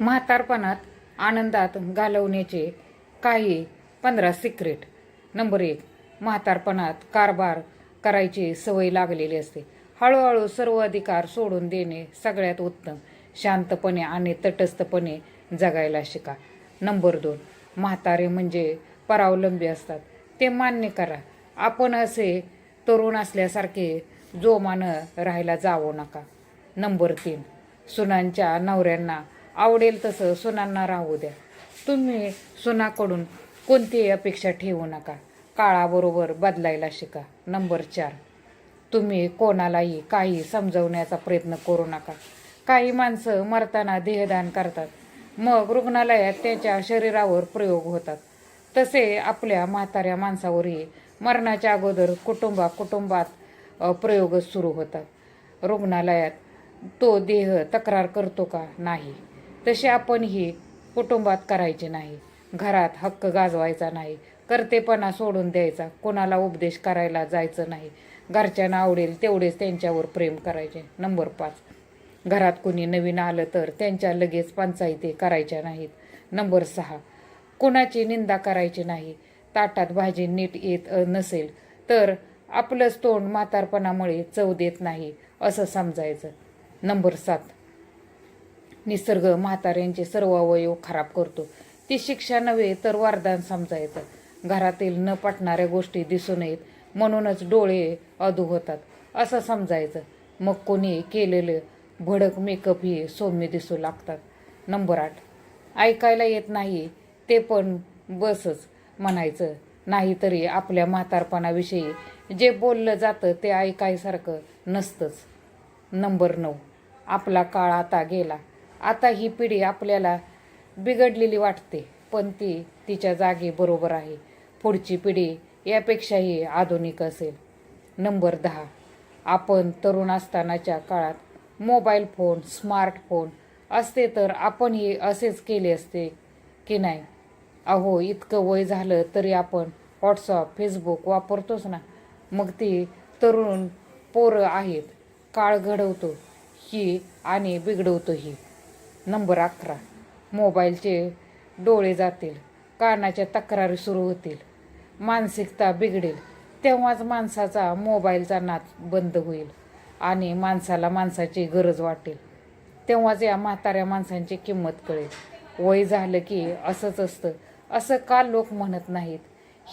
म्हातारपणात आनंदात घालवण्याचे काही पंधरा सिक्रेट नंबर एक म्हातारपणात कारभार करायची सवय लागलेली असते. हळूहळू सर्व अधिकार सोडून देणे सगळ्यात उत्तम. शांतपणे आणि तटस्थपणे जगायला शिका. नंबर दोन म्हातारे म्हणजे परावलंबी असतात. ते मान्य करा. आपण असे तरुण असल्यासारखे जोमानं राहायला जावं नका. नंबर तीन सुनांच्या नवऱ्यांना आवडेल तसं सुनांना राहू द्या. तुम्ही सुनाकडून कोणतीही अपेक्षा ठेवू नका. काळाबरोबर बदलायला शिका. नंबर चार. तुम्ही कोणालाही काही समजवण्याचा प्रयत्न करू नका. काही माणसं मरताना देहदान करतात. मग रुग्णालयात त्याच्या शरीरावर प्रयोग होतात. तसे आपल्या म्हाताऱ्या माणसावरही मरणाच्या अगोदर कुटुंबा कुटुंबात प्रयोगच प्रयोग सुरू होतात. रुग्णालयात तो देह तक्रार करतो का? नाही. तसे आपण हे कुटुंबात करायचे नाही. घरात हक्क गाजवायचा नाही. करतेपणा सोडून द्यायचा. कोणाला उपदेश करायला जायचं नाही. घरच्यांना आवडेल तेवढेच त्यांच्यावर प्रेम करायचे. नंबर पाच. घरात कोणी नवीन आलं तर त्यांच्या लगेच पंचायती करायच्या नाहीत. नंबर सहा. कुणाची निंदा करायची नाही. ताटात भाजी नीट येत नसेल तर आपलंच तोंड म्हातारपणामुळे चव देत नाही असं समजायचं. नंबर सात. निसर्ग म्हाताऱ्यांचे सर्व अवयव खराब करतो. ती शिक्षा नव्हे तर वरदान समजायचं. घरातील न पटणाऱ्या गोष्टी दिसू नयेत म्हणूनच डोळे अधू होतात. असं समजायचं. मग कोणी केलेलं भडक मेकअप हे सौम्य दिसू लागतात. नंबर आठ. ऐकायला येत नाही ते पण बसच म्हणायचं. नाहीतरी आपल्या म्हातारपणाविषयी जे बोललं जातं ते ऐकायसारखं नसतंच. नंबर नऊ. आपला काळ आता गेला. आता ही पिढी आपल्याला बिघडलेली वाटते पण ती तिच्या जागी बरोबर आहे. पुढची पिढी यापेक्षाही आधुनिक असेल. नंबर दहा. आपण तरुण असतानाच्या काळात मोबाईल फोन स्मार्टफोन असते तर आपणही असेच केले असते की नाही? अहो इतकं वय झालं तरी आपण व्हॉट्सअप फेसबुक वापरतोच ना. मग ती तरुण पोरं आहेत. काळ घडवतो ही आणि बिघडवतो ही. नंबर अकरा. मोबाईलचे डोळे जातील कानाच्या तक्रारी सुरू होतील मानसिकता बिघडेल तेव्हाच माणसाचा मोबाईलचा नाच बंद होईल आणि माणसाला माणसाची गरज वाटेल. तेव्हाच या म्हाताऱ्या माणसांची किंमत कळेल. वय झालं की असंच असतं. असं का लोक म्हणत नाहीत?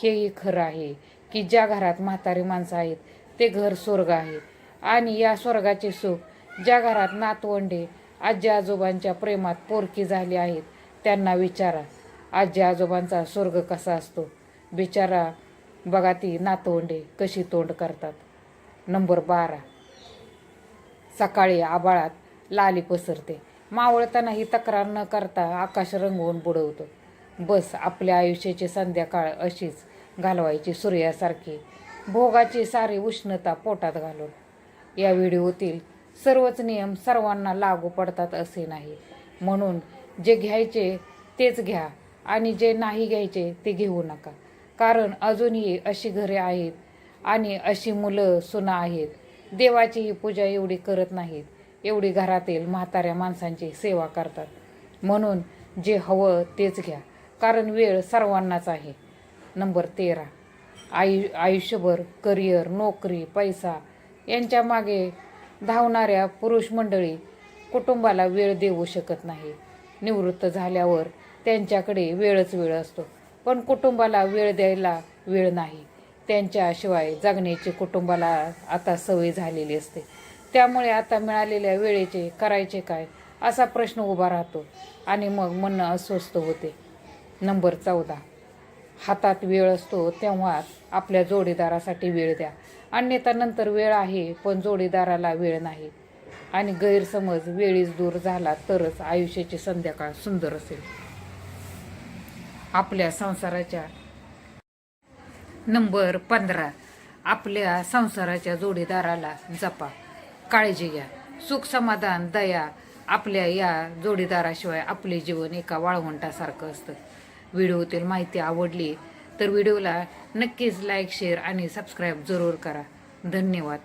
हेही खरं आहे की ज्या घरात म्हातारी माणसं आहेत ते घर स्वर्ग आहे. आणि या स्वर्गाचे सुख ज्या घरात नातवंडे आजी आजोबांच्या प्रेमात पोरकी झाली आहेत. त्यांना विचारा आजी आजोबांचा स्वर्ग कसा असतो? बिचारा बघा ती नातवंडे कशी तोंड करतात. नंबर बारा. सकाळी आबाळात लाली पसरते. मावळताना ही तक्रार न करता आकाश रंगवून बुडवतो. बस आपल्या आयुष्याची संध्याकाळ अशीच घालवायची सूर्यासारखी. भोगाची सारी उष्णता पोटात घालून. या व्हिडिओतील सर्वच नियम सर्वांना लागू पडतात असे नाही. म्हणून जे घ्यायचे तेच घ्या आणि जे नाही घ्यायचे ते घेऊ नका. कारण अजूनही अशी घरे आहेत आणि अशी मुलं सुना आहेत. देवाची ही पूजा एवढी करत नाहीत. एवढी घरातील म्हाताऱ्या माणसांची सेवा करतात. म्हणून जे हवं तेच घ्या. कारण वेळ सर्वांनाच आहे. नंबर तेरा. आयु आयुष्यभर करिअर नोकरी पैसा यांच्या मागे धावणाऱ्या पुरुष मंडळी कुटुंबाला वेळ देऊ शकत नाही. निवृत्त झाल्यावर त्यांच्याकडे वेळच वेळ असतो. पण कुटुंबाला वेळ द्यायला वेळ नाही. त्यांच्याशिवाय जगण्याची कुटुंबाला आता सवय झालेली असते. त्यामुळे आता मिळालेल्या वेळेचे करायचे काय असा प्रश्न उभा राहतो आणि मग मन अस्वस्थ होते. नंबर चौदा. हातात वेळ असतो तेव्हा आपल्या जोडीदारासाठी वेळ द्या. अन्यथा नंतर वेळ आहे पण जोडीदाराला वेळ नाही. आणि गैरसमज वेळीच दूर झाला तरच आयुष्याची संध्याकाळ सुंदर असेल. आपल्या संसाराच्या नंबर पंधरा. आपल्या संसाराच्या जोडीदाराला जपा. काळजी घ्या. सुख समाधान दया आपल्या या जोडीदाराशिवाय आपले जीवन एका वाळवंटासारखं असतं. व्हिडिओतील माहिती आवडली तर व्हिडिओला नक्कीच लाईक शेअर आणि सबस्क्राईब जरूर करा. धन्यवाद.